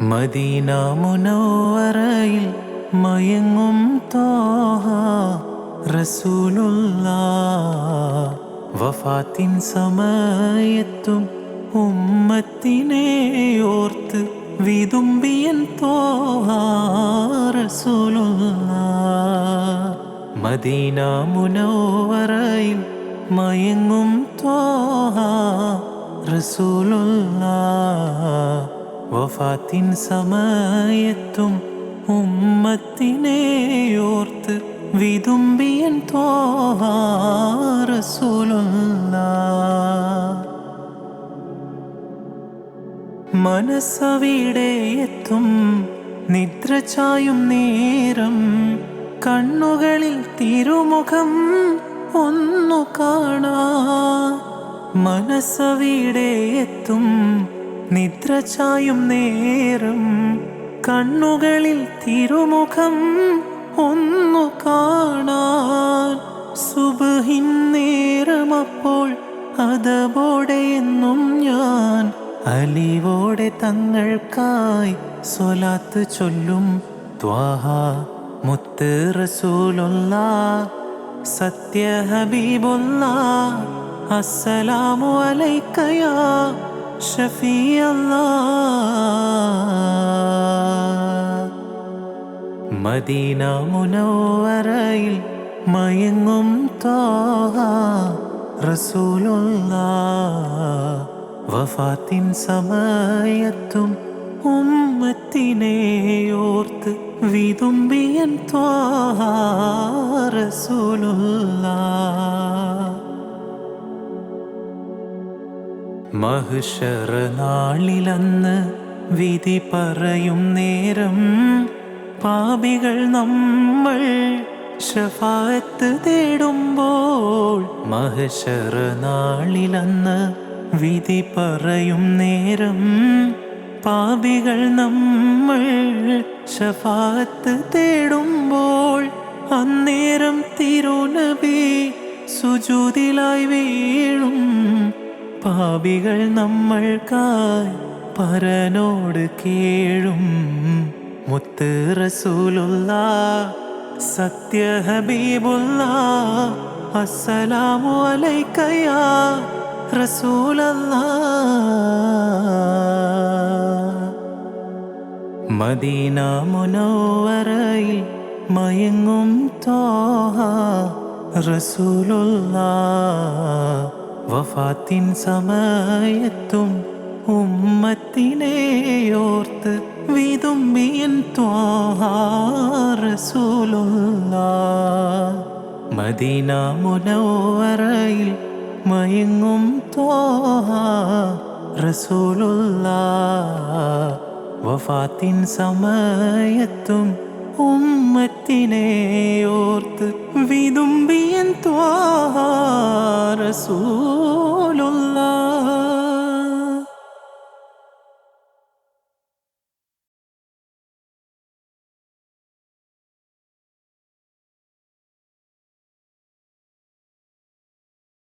Medina മുനവറയിൽ മയങ്ങും Thoha റസൂലുള്ള വഫാത്തിൻ സമയത്തും ഉമ്മത്തിനെ ഓർത്ത് വിതുമ്പിയൻ തോഹ റസൂലുള്ള മദീന മുനവറയിൽ മയങ്ങും തോഹ റസൂലുള്ള വഫാത്തിൻ സമയത്തും ഉമ്മത്തിനെ ഓർത്ത് വിതുമ്പിയൻ തോഹാറസൂലുള്ള മനസ്സവിടെ എത്തും നിദ്ര ചായും നേരം കണ്ണുകളിൽ തിരുമുഖം ഒന്നു കാണാ. മനസ്സവിടെ എത്തും നിദ്ര ചായും നേരം കണ്ണുകളിൽ തിരുമുഖം ഒന്നു കാണാൻ സുബഹിൻ നേരമപ്പോൾ അതവോടെ എന്നും ഞാൻ അലിവോടെ തങ്ങൾക്കായി സ്വലാത്ത് ചൊല്ലും ത്വാഹ മുത്ത് റസൂലുള്ള സത്യ ഹബീബുള്ള അസ്സലാമു അലൈക്കയാ. ഷഫിയല്ലാ മദീന മുനവറയിൽ മയങ്ങും തോഹ റസൂലുള്ള വഫാത്തിൻ സമയത്തും ഉമ്മത്തിനെ ഓർത്ത് വിതുമ്പിയൻ ത്വാഹ റസൂലുള്ള മഹിഷറ നാളിലന്ന് വിധി പറയും നേരം പാപികൾ നമ്മൾ ഷഫാത്ത് തേടുമ്പോൾ മഹുഷറനാളിലന്ന് വിധി പറയും നേരം പാപികൾ നമ്മൾ ഷഫാത്ത് തേടുമ്പോൾ അന്നേരം തിരുനബി സുജൂതിലായി വീഴും. പാപികൾ നമ്മൾക്കായി പരനോട് കേഴും. മുത്ത് റസൂലുള്ള സത്യ ഹബീബുള്ള അസ്സലാമു അലൈക്കയാ റസൂലല്ല. മദീന മുനോവറയിൽ മയങ്ങും തോഹ റസൂലുള്ള. വഫാത്തിൻ സമയത്തും ഉമ്മത്തിനെ ഓർത്ത് വിതുമ്പിയൻ ത്വാഹ റസൂലുള്ള മദീന മുനവറയിൽ മയങ്ങും തോഹ റസൂലുള്ള വഫാത്തിൻ സമയത്തും ഉമ്മത്തിനെ ഓർത്ത് വിതുമ്പിയൻ ത്വാഹാരസൂ